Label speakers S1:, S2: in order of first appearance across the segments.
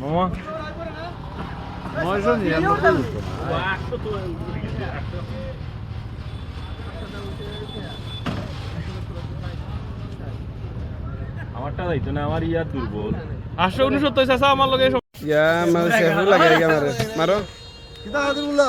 S1: মামা নয়শো নিরানব্বই আমারটা যাইতো না আমার ইয়ার দুর্বল
S2: আটশো উনসত্তর চাচা আমার লগে
S3: ইয়া মারো সেফ লাগে গা মারে মারো
S2: আটশো না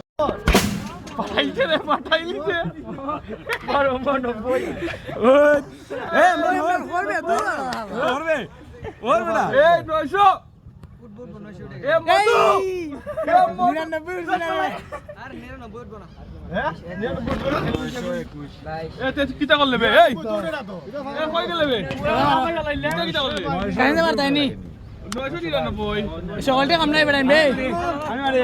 S2: পাঠাইছে রে পাঠাইলিছে বারো নব্বই এই নয়শো। এ মধু। এ তে কিতা করলে বে? এই। কই গেলে বে? কিতা কিতা করলে
S4: কাহিনী মারতাইনি
S2: নয়শো নিরানব্বই।
S4: সকলটা কাম নাই বেড়াইন রে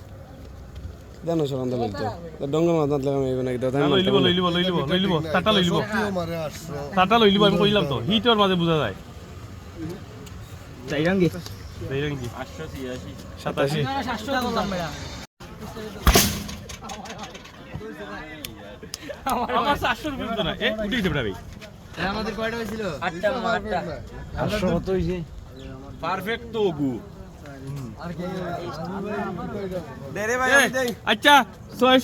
S3: জানো সকাল তো ডঙ্গর মাছ নাতলে আমি এবার নাকি দাদা
S2: লই লিব লই লিব লই লিব লই লিব টাটা লই লিব টাটা লই লিব আমি কইলাম তো হিটর মাঝে বোঝা যায়।
S4: চাইরাঙ্গি
S1: ছিয়াশি
S2: সাতাশি।
S4: সাতশো।
S2: আমার চারশো রুপিয়ে তো না। এ উঠে দিতে ভাই
S4: আমাদের কয়টা হয়েছিল?
S1: আটশো কত হয়েছে? পারফেক্ট তো গু।
S2: আচ্ছা ছয়শো